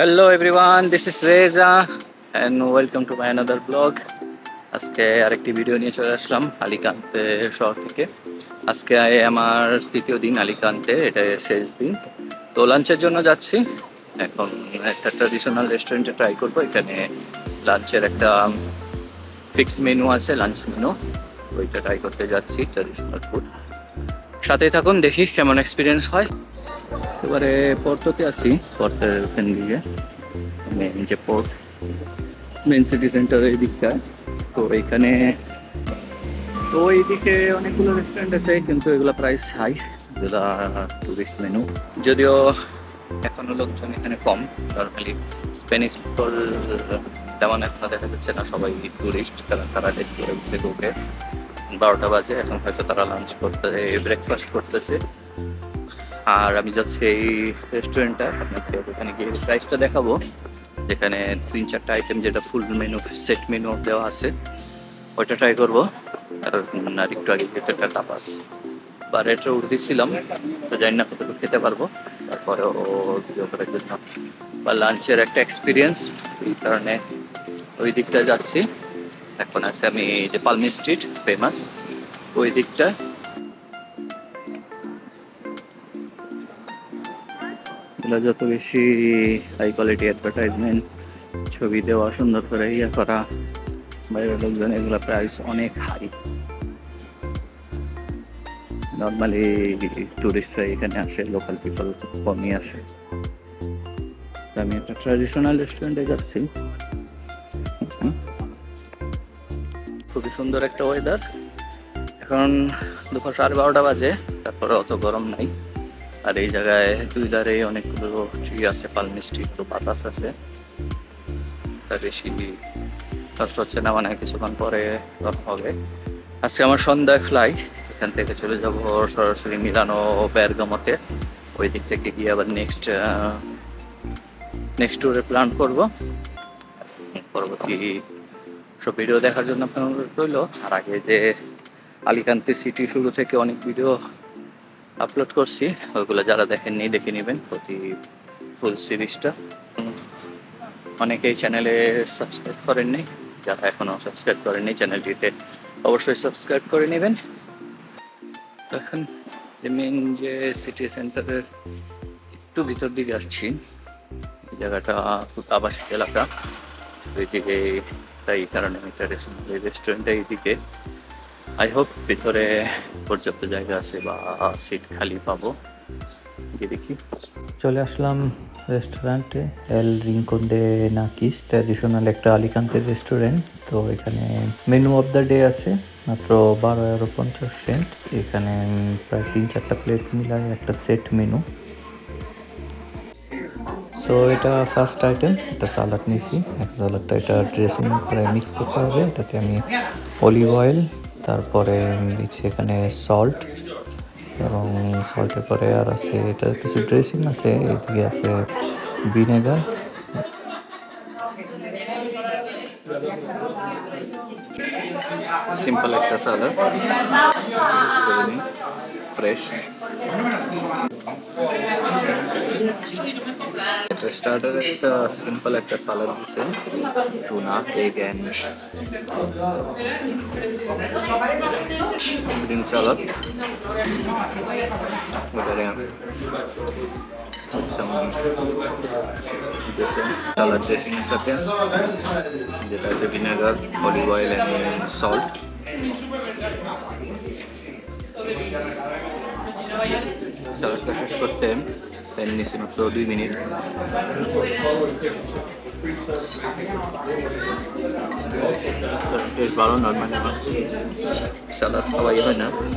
Hello everyone this is Reza and welcome to my another blog আজকে আরেকটি video নিয়ে চলে আসলাম, আলিকান্তে শহর থেকে। আজকে আমার তৃতীয় দিন আলিকান্তে এটা শেষ দিন। তো লাঞ্চের জন্য যাচ্ছি। এখন একটা ট্র্যাডিশনাল রেস্টুরেন্টে ট্রাই করব। এখানে লাঞ্চের একটা ফিক্স মেনু আছে লাঞ্চ মেনু ওইটা ট্রাই করতে যাচ্ছি ট্র্যাডিশনাল ফুড সাথেই থাকুন, দেখি কেমন এক্সপিরিয়েন্স হয়। এবারে পোর্টোতে আছি। পর্তের ওখান দিকে মেন যে পোর্ট মেন সিটি সেন্টার এই দিকটায় তো এইখানে তো এইদিকে অনেকগুলো রেস্টুরেন্ট আছে কিন্তু এগুলো প্রাইস হাই এগুলা টুরিস্ট মেনু যদিও এখনও লোকজন এখানে কম নর্মালি স্প্যানিশ পিপল তেমন এখনও দেখা যাচ্ছে না সবাই টুরিস্ট কারণ তারা করে উঠতে ঢুকে বারোটা বাজে এখন হয়তো তারা লাঞ্চ করতে ব্রেকফাস্ট করতেছে। আর আমি যাচ্ছি এই রেস্টুরেন্টটা আপনাকে ওখানে গিয়ে প্রাইসটা দেখাবো। যেখানে তিন, চারটা আইটেম যেটা ফুল মেনু সেট মেনু দেওয়া আছে, ওইটা ট্রাই করব। আর একটু আগে যেটা একটা তাপাস বা রেটটা উঠতেছিলাম তো জানি না কতটুকু খেতে পারব। তারপরে ও ভিডিও করার জন্য বা লাঞ্চের একটা এক্সপিরিয়েন্স এই কারণে ওই দিকটা যাচ্ছি। এখন আছে আমি যে পালমি স্ট্রিট ফেমাস ওই দিকটা এগুলো যত বেশি হাই কোয়ালিটি অ্যাডভার্টাইজমেন্ট ছবি দেওয়া সুন্দর করে ইয়ে করা, বাইরের লোকজন এগুলো প্রাইস অনেক হাই নর্মালি টুরিস্টরা এখানে আসে লোকাল পিপল কমই আসে। আমি একটা ট্র্যাডিশনাল রেস্টুরেন্টে যাচ্ছি। খুবই সুন্দর একটা ওয়েদার এখন দুপুর সাড়ে বারোটা বাজে, তারপরে অত গরম নাই। আর এই জায়গায় দুই ধারে অনেকগুলো ট্রি আছে পালমি স্ট্রি তো বাতাস আছে। তার বেশি কষ্ট হচ্ছে না মানে কিছুক্ষণ পরে হবে। আজকে আমার সন্ধ্যায় ফ্লাই এখান থেকে চলে যাব সরাসরি মিলানো বেরগামতে ওই দিক থেকে গিয়ে আবার নেক্সট নেক্সট ট্যুরে প্ল্যান করব। পরবর্তী সব ভিডিও দেখার জন্য আপনার অনুরোধ রইল। আর আগে যে আলিকান্তি সিটি শুরু থেকে অনেক ভিডিও আপলোড করছি। ওইগুলো যারা দেখেননি, দেখে নেবেন প্রতি ফুল সিরিজটা অনেকেই চ্যানেলে সাবস্ক্রাইব করেননি, যারা এখনও সাবস্ক্রাইব করেননি চ্যানেলটিতে অবশ্যই সাবস্ক্রাইব করে নেবেন। এখন যে মেন যে সিটি সেন্টারের একটু ভিতর দিকে আসছি জায়গাটা খুব আবাসিক এলাকা। ওইদিকে তাই কারণে ট্র্যাডিশনাল রেস্টুরেন্টটা এইদিকে আই হোপ ভিতরে পর্যাপ্ত জায়গা আছে বা সিট খালি পাবো। দেখি। চলে আসলাম রেস্টুরেন্টে, এল রিঙ্কন দে নাকিস ট্র্যাডিশনাল একটা আলিকান্তের রেস্টুরেন্ট। তো এখানে মেনু অফ দ্য ডে আছে, মাত্র বারো এগারো পঞ্চাশ সেন্ট। এখানে প্রায় তিন চারটা প্লেট মিলায় একটা সেট মেনু। সো এটা ফার্স্ট আইটেম এটা সালাড নিয়েছি সালাডটা এটা ড্রেসিং করে মিক্স করতে হবে। এটাতে আমি অলিভ অয়েল তারপরে দিচ্ছি এখানে সল্ট এবং সল্টের পরে আর আছে, এটা কিছু ড্রেসিং আছে, এদিকে আছে ভিনেগার সিম্পল একটা সালাদ ফ্রেশ এটা স্টার্টারে একটা সিম্পল একটা সালাদ দিছে tuna egg and green salad salad dressing এর সাথে, যেটা আছে vinegar olive oil and salt সালাদটা শেষ করতে টাইম নিয়েছে মাত্র দুই মিনিট। টেস্ট ভালো নর্মালি সালাদ খাওয়াই হয় food.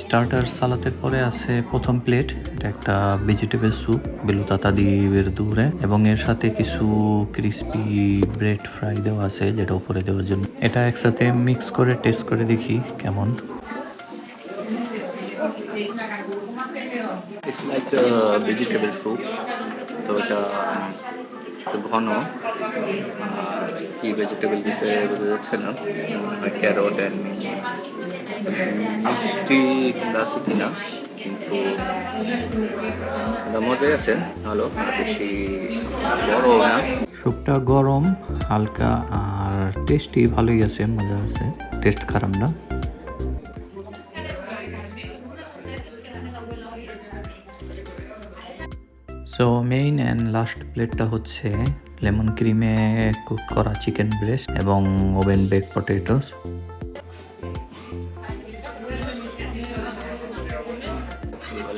স্টার্টার সালাতের পরে আছে প্রথম প্লেট, এটা একটা ভেজিটেবল স্যুপ বেলুতাতা দিয়ে দূরে এবং এর সাথে কিছু ক্রিস্পি ব্রেড ফ্রাই দেওয়া আছে, যেটা উপরে দেওয়ার জন্য। এটা একসাথে মিক্স করে টেস্ট করে দেখি কেমন। It's like a vegetable soup. তো এটা ঘন কি ভেজিটেবল দিছে বোঝা যাচ্ছে না ক্যারট অ্যান্ড মিষ্টি আছে কিনা কিন্তু মজাই আছে ভালো বেশি বড় না স্যুপটা গরম, হালকা আর টেস্টি ভালোই আছে, মজা আছে টেস্ট খারাপ না। সো মেইন অ্যান্ড লাস্ট প্লেটটা হচ্ছে লেমন ক্রিমে কুক করা চিকেন ব্রেস্ট এবং oven bake potatoes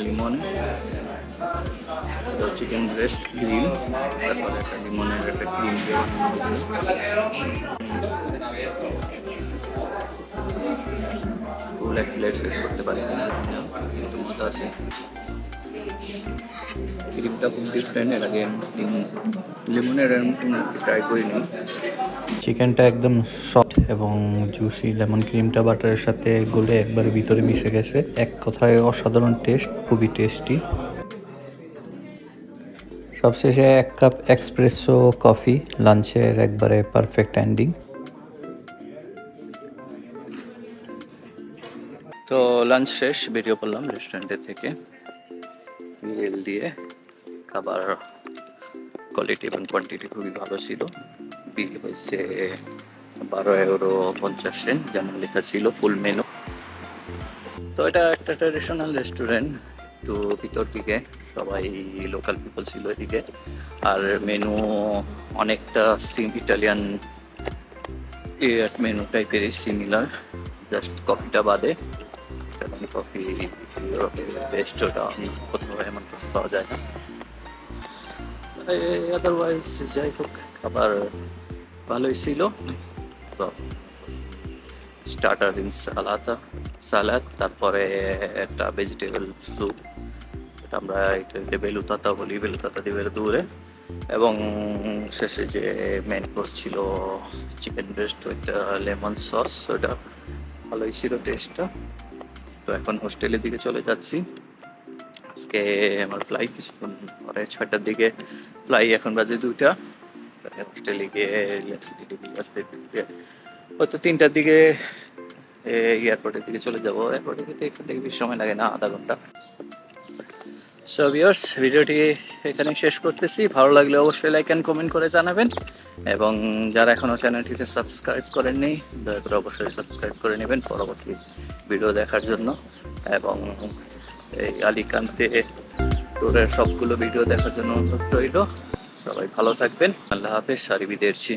lemon chicken breast তারপরে একটা লিমনের একটা ক্রিম ক্রিমটা খুব ডিফারেন্ট এর আগে লেমনের লিমনের ট্রাই করিনি। চিকেনটা একদম সফট এবং জুসি লেমন ক্রিমটা বাটারের সাথে গলে একবারে ভিতরে মিশে গেছে। এক কথায় অসাধারণ টেস্ট খুবই টেস্টি সবশেষে এক কাপ এক্সপ্রেসো কফি লাঞ্চের একবারে পারফেক্ট এন্ডিং তো লাঞ্চ শেষ বেরিয়ে পড়লাম রেস্টুরেন্টের থেকে। বিল দিয়ে খাবার কোয়ালিটি এবং কোয়ান্টিটি খুবই ভালো ছিল। বিল হয়েছে বারো ইউরো পঞ্চাশ সেন্ট যেমন লেখা ছিল ফুল মেনু তো এটা একটা ট্র্যাডিশনাল রেস্টুরেন্ট একটু ভিতর দিকে, সবাই লোকাল পিপল ছিল এদিকে। আর মেনু অনেকটা সিম ইটালিয়ান মেনু টাইপেরই সিমিলার জাস্ট কফিটা বাদে। কারণ কফি বেস্ট ওটা কোথাও এমন কিছু পাওয়া যায় না। আদারওয়াইজ যাই হোক খাবার ভালোই ছিল। স্টার্টার ইন সালাতা সালাদ তারপরে একটা ভেজিটেবল স্যুপ আমরা এটা বেলুতাতা বলি বেলুতাতা দিয়ে দূরে এবং শেষে যে মেন কোর্স ছিল চিকেন ব্রেস্ট ওইটা লেমন সস ওটা ভালোই ছিল টেস্টটা তো এখন হোস্টেলের দিকে চলে যাচ্ছি। আজকে আমার ফ্লাই কিছুক্ষণ পরে ছয়টার দিকে ফ্লাই এখন বাজে দুইটা। হোস্টেলে গিয়ে হয়তো তিনটার দিকে এয়ারপোর্টের দিকে চলে যাব। এয়ারপোর্টের দিকে এখান থেকে বেশি সময় লাগে না, আধা ঘণ্টা। সো ভিউয়ার্স ভিডিওটি এখানে শেষ করতেছি। ভালো লাগলে অবশ্যই লাইক অ্যান্ড কমেন্ট করে জানাবেন। এবং যারা এখনও চ্যানেলটিতে সাবস্ক্রাইব করেননি, দয়া করে অবশ্যই সাবস্ক্রাইব করে নেবেন। পরবর্তী ভিডিও দেখার জন্য এবং এই আলিকান্তে টোরের সবগুলো ভিডিও দেখার জন্য অনুরোধ রইল। সবাই ভালো থাকবেন। আল্লাহ হাফেজ সারি বিদেশি